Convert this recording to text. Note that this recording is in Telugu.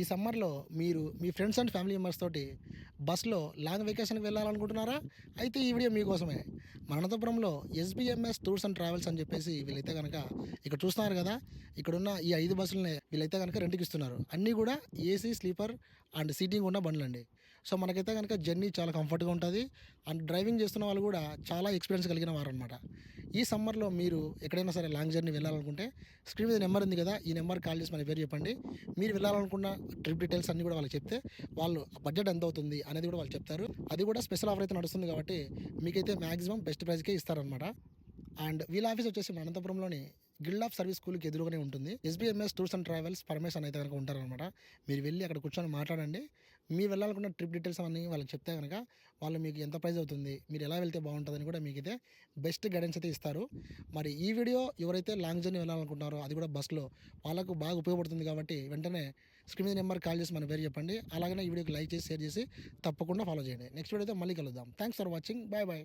ఈ సమ్మర్లో మీరు మీ ఫ్రెండ్స్ అండ్ ఫ్యామిలీ మెంబర్స్ తోటి బస్లో లాంగ్ వెకేషన్కి వెళ్ళాలనుకుంటున్నారా? అయితే ఈ వీడియో మీకోసమే. మన అనంతపురంలో ఎస్బీఎంఎస్ టూర్స్ అండ్ ట్రావెల్స్ అని చెప్పేసి వీళ్ళైతే కనుక ఇక్కడ చూస్తున్నారు కదా ఇక్కడున్న ఈ ఐదు బస్సులనే వీళ్ళైతే కనుక రెంట్కి ఇస్తున్నారు. అన్నీ కూడా ఏసీ స్లీపర్ అండ్ సీటింగ్ ఉన్న బండ్లు అండి సో మనకైతే కనుక జర్నీ చాలా కంఫర్ట్గా ఉంటుంది. అండ్ డ్రైవింగ్ చేస్తున్న వాళ్ళు కూడా చాలా ఎక్స్పీరియన్స్ కలిగిన వారు అనమాట ఈ సమ్మర్లో మీరు ఎక్కడైనా సరే లాంగ్ జర్నీ వెళ్ళాలనుకుంటే స్క్రీన్ మీద నెంబర్ ఉంది కదా ఈ నెంబర్ కాల్ చేసి మన పేరు చెప్పండి. మీరు వెళ్ళాలనుకున్న ట్రిప్ డీటెయిల్స్ అన్ని కూడా వాళ్ళకి చెప్తే వాళ్ళు బడ్జెట్ ఎంత అవుతుంది అనేది కూడా వాళ్ళు చెప్తారు. అది కూడా స్పెషల్ ఆఫర్ అయితే నడుస్తుంది కాబట్టి మీకైతే మ్యాక్సిమం బెస్ట్ ప్రైస్కే ఇస్తారనమాట అండ్ వీళ్ళ ఆఫీస్ వచ్చేసి మన అనంతపురంలోని గిల్డ్ ఆఫ్ సర్వీస్ స్కూల్కి ఎదురుగానే ఉంటుంది. SBMS tours and travels permission అయితే కనుక ఉంటారనమాట మీరు వెళ్ళి అక్కడ కూర్చొని మాట్లాడండి. మీరు వెళ్ళాలనుకున్న ట్రిప్ డీటెయిల్స్ అన్నీ వాళ్ళకి చెప్తే కనుక వాళ్ళు మీకు ఎంత ప్రైజ్ అవుతుంది మీరు ఎలా వెళ్తే బాగుంటుందని కూడా మీకు అయితే బెస్ట్ గైడెన్స్ అయితే ఇస్తారు. మరి ఈ వీడియో ఎవరైతే లాంగ్ జర్నీ వెళ్ళాలనుకుంటున్నారో అది కూడా బస్సులో వాళ్ళకు బాగా ఉపయోగపడుతుంది కాబట్టి వెంటనే స్క్రీన్ మీద నెంబర్ కాల్ చేసి మన పేరు చెప్పండి. అలాగనే ఈ వీడియోకి లైక్ చేసి షేర్ చేసి తప్పకుండా ఫాలో చేయండి. నెక్స్ట్ వీడియో అయితే మళ్ళీ కలుద్దాం. Thanks for watching bye bye